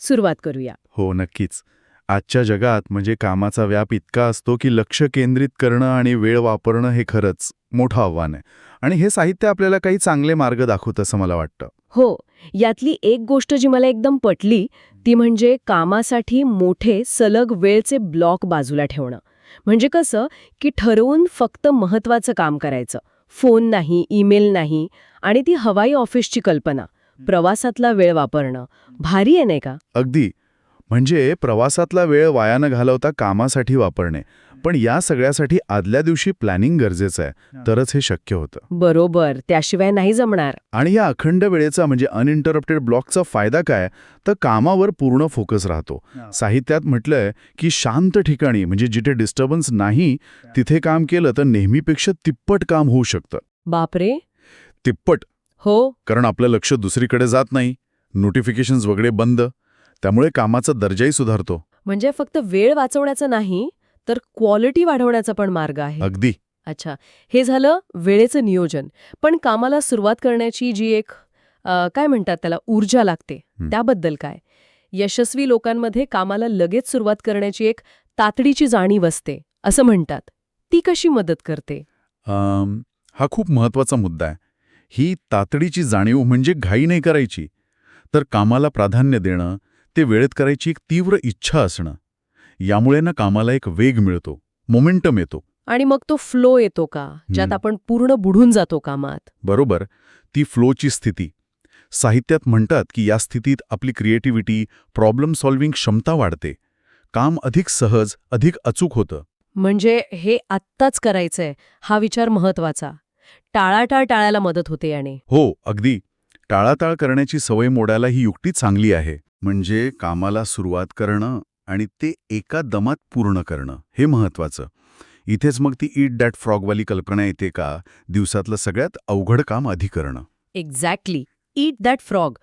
सुरुवात करूया. हो नक्कीच. आजच्या जगात म्हणजे कामाचा व्याप इतका असतो की लक्ष केंद्रित करणं आणि वेळ वापरणं हे खरंच मोठं आव्हान आहे. आणि हे साहित्य आपल्याला काही चांगले मार्ग दाखवतं असं मला वाटतं. हो यातली एक गोष्ट जी मला एकदम पटली ती म्हणजे कामासाठी मोठे सलग वेळचे ब्लॉक बाजूला ठेवणं. म्हणजे कसं की ठरवून फक्त महत्वाचं काम करायचं. फोन नाही ईमेल नाही आणि ती हवाई ऑफिसची कल्पना. प्रवासातला वेळ वापरणं. भारी आहे नाही का? अगदी. म्हणजे प्रवासातला वेळ वाया न घालवता कामासाठी वापरणे. पण या सगळ्यासाठी आदल्या दिवशी प्लॅनिंग गरजेचं आहे. तरच हे शक्य होतं. बरोबर. त्याशिवाय नाही जमणार. आणि या अखंड वेळेचा म्हणजे अनइंटरप्टेड ब्लॉकचा फायदा काय? तर कामावर पूर्ण फोकस राहतो. साहित्यात म्हटलंय की शांत ठिकाणी म्हणजे जिथे डिस्टर्बन्स नाही तिथे काम केलं तर नेहमीपेक्षा तिप्पट काम होऊ शकतं. बापरे! तिप्पट. हो. कारण आपलं लक्ष दुसरीकडे जात नाही. नोटिफिकेशन्स वगैरे बंद. त्यामुळे कामाचा दर्जाही सुधारतो. म्हणजे फक्त वेळ वाचवण्याचा नाही तर क्वालिटी वाढवण्याचा पण मार्ग आहे. अगदी. अच्छा. हे झालं वेळेचं नियोजन. पण कामाला सुरुवात करण्याची जी एक अ, काय म्हणतात त्याला ऊर्जा लागते. त्याबद्दल काय? यशस्वी लोकांमध्ये कामाला लगेच सुरुवात करण्याची एक तातडीची जाणीव असते असं म्हणतात. ती कशी मदत करते? अम, हा खूप महत्त्वाचा मुद्दा आहे. ही तातडीची जाणीव म्हणजे घाई नाही करायची. तर कामाला प्राधान्य देणं ते वेळेत करायची एक तीव्र इच्छा असणं. यामुळे ना कामाला एक वेग मिळतो मोमेंटम येतो. आणि मग तो फ्लो येतो का? ज्यात. आपण पूर्ण बुडून जातो कामात. बरोबर. ती फ्लोची स्थिती. साहित्यात म्हणतात की या स्थितीत आपली क्रिएटिव्हिटी प्रॉब्लेम सॉल्व्हिंग क्षमता वाढते. काम अधिक सहज अधिक अचूक होतं. म्हणजे हे आत्ताच करायचंय हा विचार महत्त्वाचा टाळाटाळ टाळायला मदत होते याने. हो अगदी. टाळाटाळ करण्याची सवय मोडायला ही युक्ती चांगली आहे. म्हणजे कामाला सुरुवात करणं आणि ते एका दमात पूर्ण करणं हे महत्वाचं इथेच मग ती ईट डॅट फ्रॉगवाली कल्पना येते का? दिवसातलं सगळ्यात अवघड काम आधी करणं. एक्झॅक्टली. Eat that frog.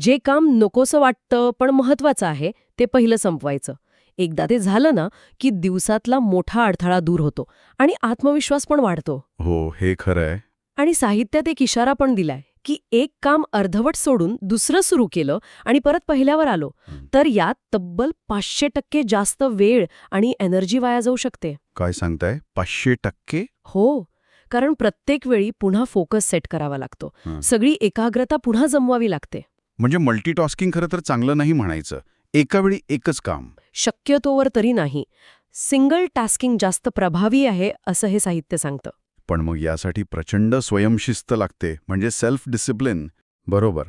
जे काम नकोसं वाटतं पण महत्वाचं आहे ते पहिलं संपवायचं. एकदा ते झालं ना की दिवसातला मोठा अडथळा दूर होतो आणि आत्मविश्वास पण वाढतो. हो हे खरं आहे. आणि साहित्यात एक इशारा पण दिलाय की एक काम अर्धवट सोडून दुसरं सुरू केलं आणि परत पहिल्यावर आलो. तर यात तब्बल पाचशे टक्के जास्त वेळ आणि एनर्जी वाया जाऊ शकते. काय सांगताय? पाचशे टक्के? हो कारण प्रत्येक वेळी पुन्हा फोकस सेट करावा लागतो. सगळी एकाग्रता पुन्हा जमवावी लागते. म्हणजे मल्टीटास्किंग खरं तर चांगलं नाही म्हणायचं. एका वेळी एकच काम. शक्यतोवर तरी नाही. सिंगल टास्किंग जास्त प्रभावी आहे असं हे साहित्य सांगतं. पण मग यासाठी प्रचंड स्वयंशिस्त लागते म्हणजे सेल्फ डिसिप्लिन बरोबर.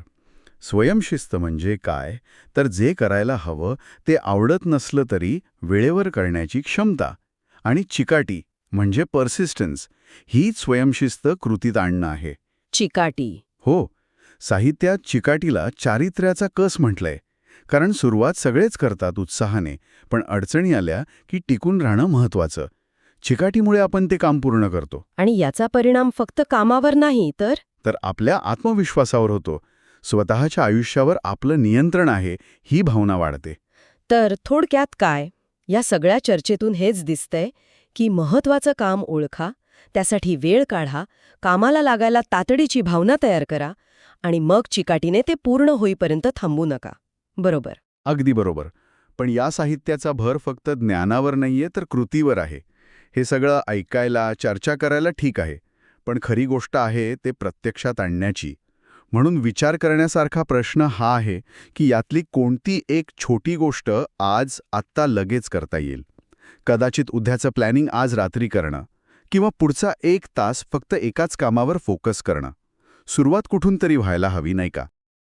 स्वयंशिस्त म्हणजे काय? तर जे करायला हवं ते आवडत नसलं तरी वेळेवर करण्याची क्षमता आणि चिकाटी म्हणजे पर्सिस्टन्स हीच स्वयंशिस्त कृतीत आणणं आहे. चिकाटी. हो. साहित्यात चिकाटीला चारित्र्याचा कस म्हटलंय? कारण सुरुवात सगळेच करतात उत्साहाने पण अडचणी आल्या की टिकून राहणं महत्वाचं चिकाटीमुळे आपण ते काम पूर्ण करतो. आणि याचा परिणाम फक्त कामावर नाही तर? तर आपल्या आत्मविश्वासावर होतो. स्वतःच्या आयुष्यावर आपलं नियंत्रण आहे ही भावना वाढते. तर थोडक्यात काय? या सगळ्या चर्चेतून हेच दिसतंय की महत्वाचं काम ओळखा त्यासाठी वेळ काढा कामाला लागायला तातडीची भावना तयार करा आणि मग चिकाटीने ते पूर्ण होईपर्यंत थांबू नका. बरोबर. अगदी बरोबर. पण या साहित्याचा भर फक्त ज्ञानावर नाहीये तर कृतीवर आहे. हे सगळं ऐकायला चर्चा करायला ठीक आहे. पण खरी गोष्ट आहे ते प्रत्यक्षात आणण्याची. म्हणून विचार करण्यासारखा प्रश्न हा आहे की यातली कोणती एक छोटी गोष्ट आज आत्ता लगेच करता येईल? कदाचित उद्याचं प्लॅनिंग आज रात्री करणं किंवा पुढचा एक तास फक्त एकाच कामावर फोकस करणं. सुरुवात कुठून तरी व्हायला हवी नाही का?